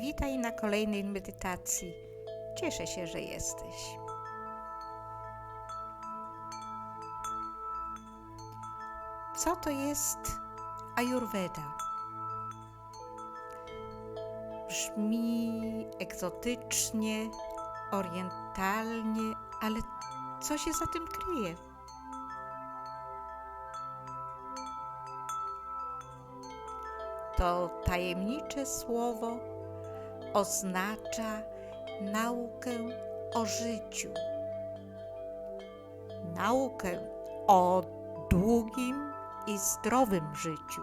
Witaj na kolejnej medytacji. Cieszę się, że jesteś. Co to jest Ayurveda? Brzmi egzotycznie, orientalnie, ale co się za tym kryje? To tajemnicze słowo oznacza naukę o życiu, naukę o długim i zdrowym życiu,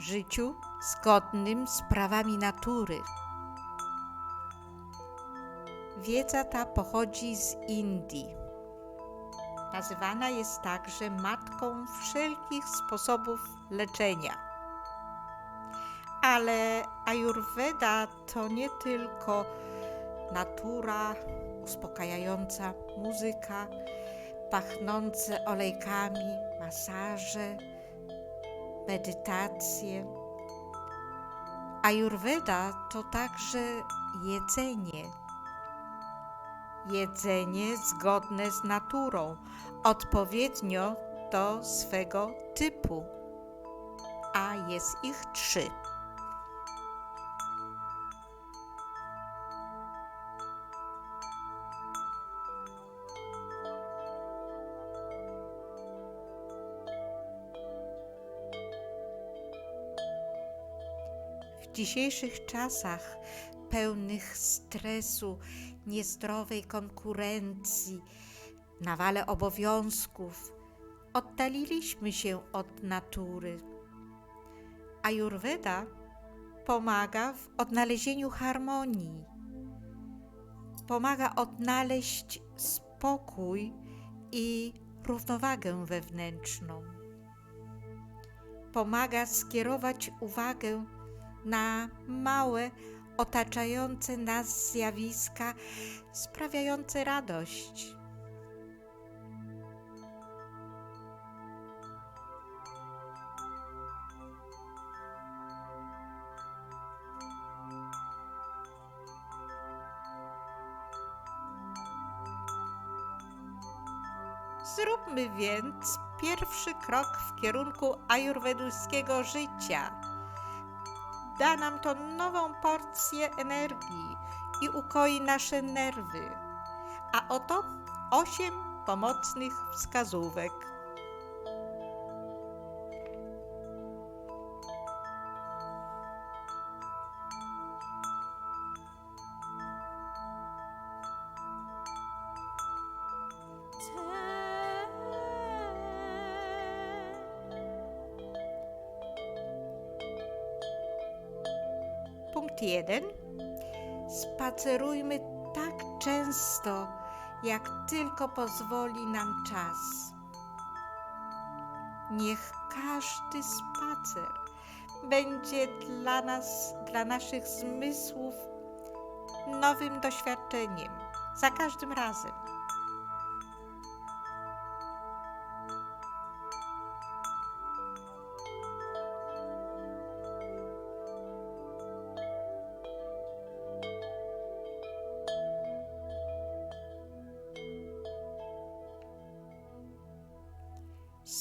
życiu zgodnym z prawami natury. Wiedza ta pochodzi z Indii. Nazywana jest także matką wszelkich sposobów leczenia. Ale Ayurveda to nie tylko natura, uspokajająca muzyka, pachnące olejkami, masaże, medytacje. Ayurveda to także jedzenie. Jedzenie zgodne z naturą, odpowiednio do swego typu, a jest ich trzy. Dzisiejszych czasach pełnych stresu, niezdrowej konkurencji, nawale obowiązków, oddaliliśmy się od natury. Ayurveda pomaga w odnalezieniu harmonii, pomaga odnaleźć spokój i równowagę wewnętrzną. Pomaga skierować uwagę na małe, otaczające nas zjawiska sprawiające radość. Zróbmy więc pierwszy krok w kierunku ajurweduskiego życia. Da nam to nową porcję energii i ukoi nasze nerwy. A oto osiem pomocnych wskazówek. Punkt 1. Spacerujmy tak często, jak tylko pozwoli nam czas. Niech każdy spacer będzie dla nas, dla naszych zmysłów nowym doświadczeniem. Za każdym razem.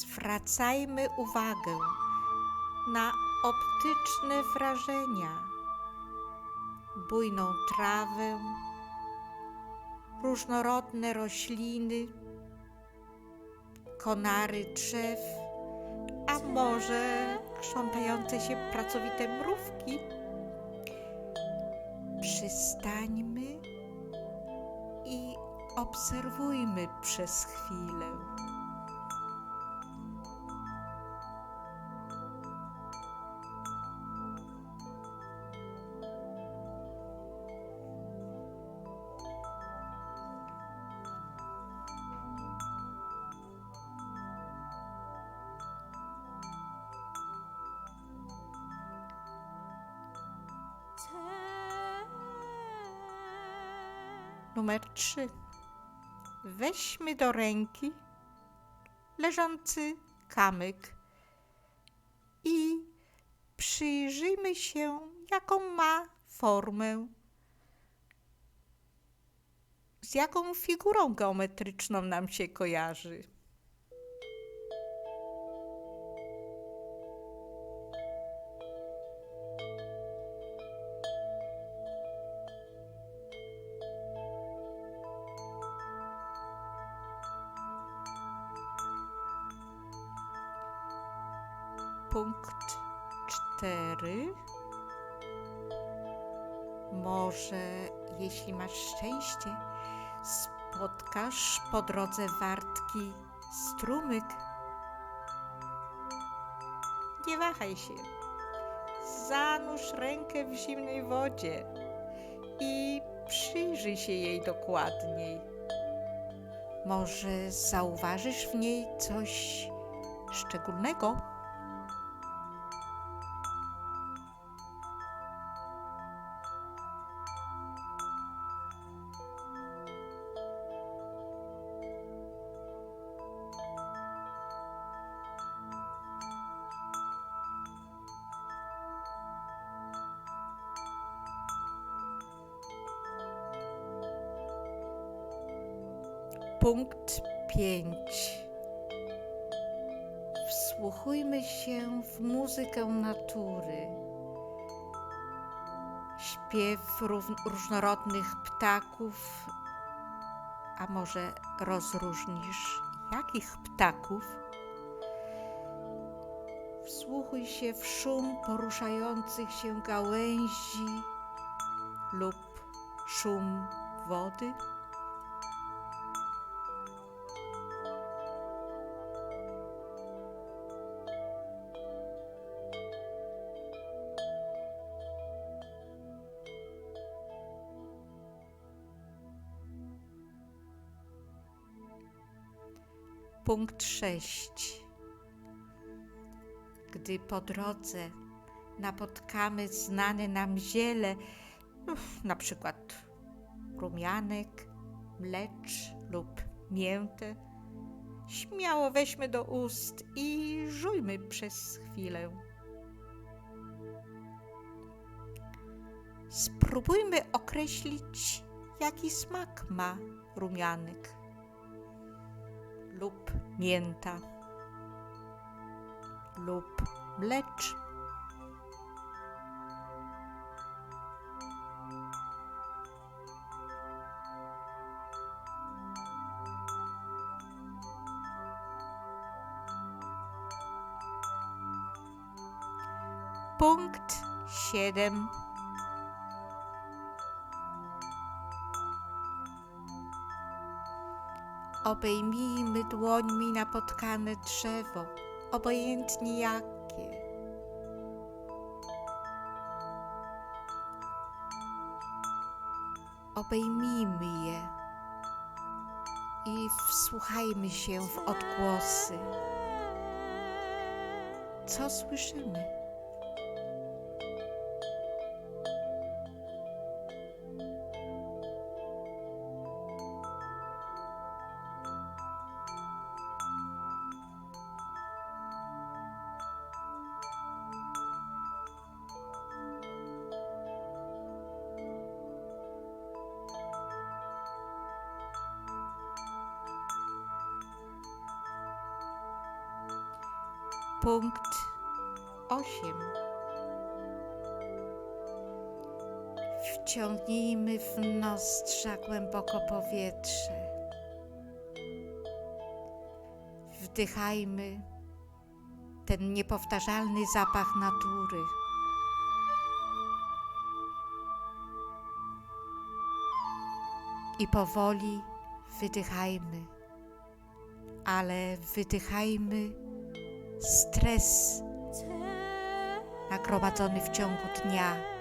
Zwracajmy uwagę na optyczne wrażenia, bujną trawę, różnorodne rośliny, konary drzew, a może krzątające się pracowite mrówki. Przystańmy i obserwujmy przez chwilę. Numer 3. Weźmy do ręki leżący kamyk i przyjrzyjmy się jaką ma formę, z jaką figurą geometryczną nam się kojarzy. Może, jeśli masz szczęście, spotkasz po drodze wartki strumyk. Nie wahaj się. Zanurz rękę w zimnej wodzie i przyjrzyj się jej dokładniej. Może zauważysz w niej coś szczególnego? Punkt 5. Wsłuchujmy się w muzykę natury. Śpiew różnorodnych ptaków, a może rozróżnisz jakich ptaków? Wsłuchuj się w szum poruszających się gałęzi lub szum wody. Punkt 6. Gdy po drodze napotkamy znane nam ziele, na przykład rumianek, mlecz lub miętę, śmiało weźmy do ust i żujmy przez chwilę. Spróbujmy określić, jaki smak ma rumianek lub mięta lub mlecz. Punkt siedem. Obejmijmy dłońmi napotkane drzewo, obojętnie jakie. Obejmijmy je i wsłuchajmy się w odgłosy. Co słyszymy? Punkt 8. Wciągnijmy w nozdrza głęboko powietrze. Wdychajmy ten niepowtarzalny zapach natury. I powoli wydychajmy, ale wydychajmy stres nagromadzony w ciągu dnia.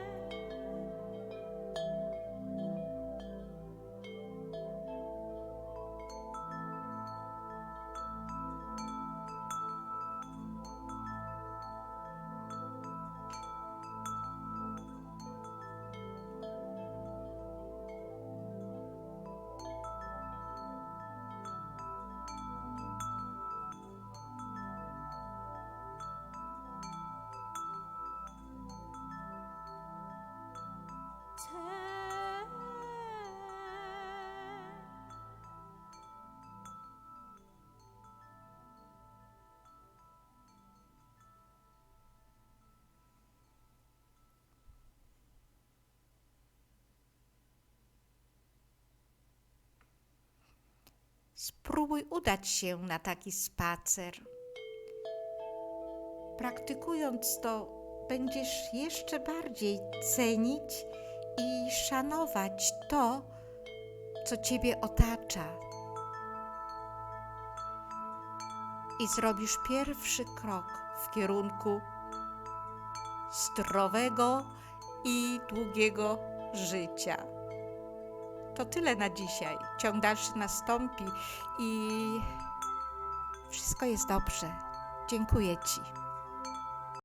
Spróbuj udać się na taki spacer. Praktykując to, będziesz jeszcze bardziej cenić i szanować to, co Ciebie otacza. I zrobisz pierwszy krok w kierunku zdrowego i długiego życia. To tyle na dzisiaj. Ciąg dalszy nastąpi i wszystko jest dobrze. Dziękuję Ci.